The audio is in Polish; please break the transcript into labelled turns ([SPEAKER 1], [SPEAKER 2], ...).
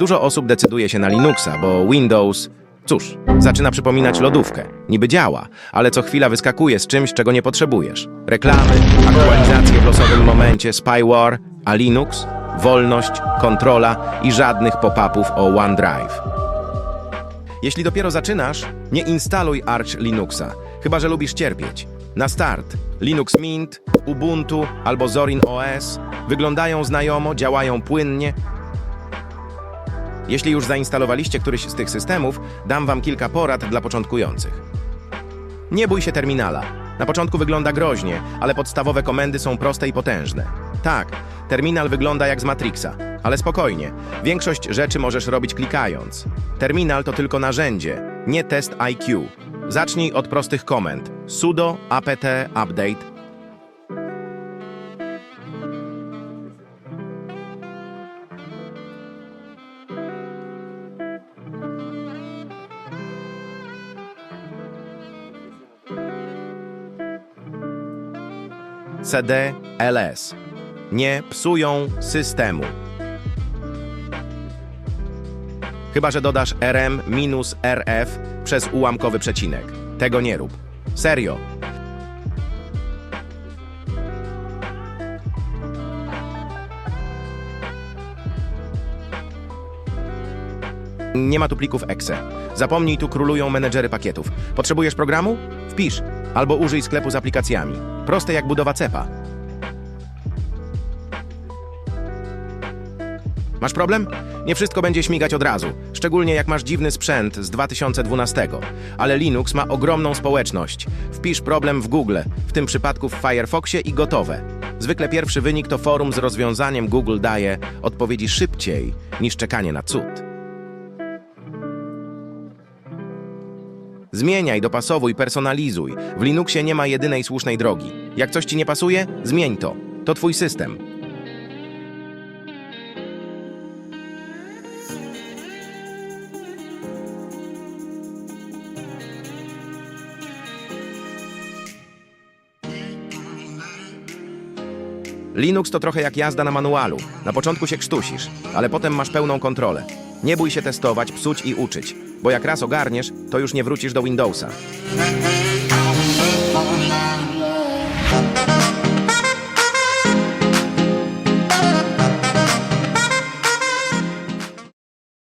[SPEAKER 1] Dużo osób decyduje się na Linuxa, bo Windows, cóż, zaczyna przypominać lodówkę. Niby działa, ale co chwila wyskakuje z czymś, czego nie potrzebujesz. Reklamy, aktualizacje w losowym momencie, spyware, a Linux, wolność, kontrola i żadnych pop-upów o OneDrive. Jeśli dopiero zaczynasz, nie instaluj Arch Linuxa, chyba że lubisz cierpieć. Na start Linux Mint, Ubuntu albo Zorin OS wyglądają znajomo, działają płynnie. Jeśli już zainstalowaliście któryś z tych systemów, dam wam kilka porad dla początkujących. Nie bój się terminala. Na początku wygląda groźnie, ale podstawowe komendy są proste i potężne. Tak, terminal wygląda jak z Matrixa, ale spokojnie. Większość rzeczy możesz robić klikając. Terminal to tylko narzędzie, nie test IQ. Zacznij od prostych komend. sudo apt update cd ls. Nie psują systemu. Chyba, że dodasz rm minus rf przez ułamkowy przecinek. Tego nie rób. Serio. Nie ma tu plików exe. Zapomnij, tu królują menedżery pakietów. Potrzebujesz programu? Wpisz. Albo użyj sklepu z aplikacjami. Proste jak budowa cepa. Masz problem? Nie wszystko będzie śmigać od razu, szczególnie jak masz dziwny sprzęt z 2012. Ale Linux ma ogromną społeczność. Wpisz problem w Google, w tym przypadku w Firefoxie i gotowe. Zwykle pierwszy wynik to forum z rozwiązaniem Google daje odpowiedzi szybciej niż czekanie na cud. Zmieniaj, dopasowuj, personalizuj. W Linuxie nie ma jedynej słusznej drogi. Jak coś ci nie pasuje, zmień to. To twój system. Linux to trochę jak jazda na manualu. Na początku się krztusisz, ale potem masz pełną kontrolę. Nie bój się testować, psuć i uczyć, bo jak raz ogarniesz, to już nie wrócisz do Windowsa.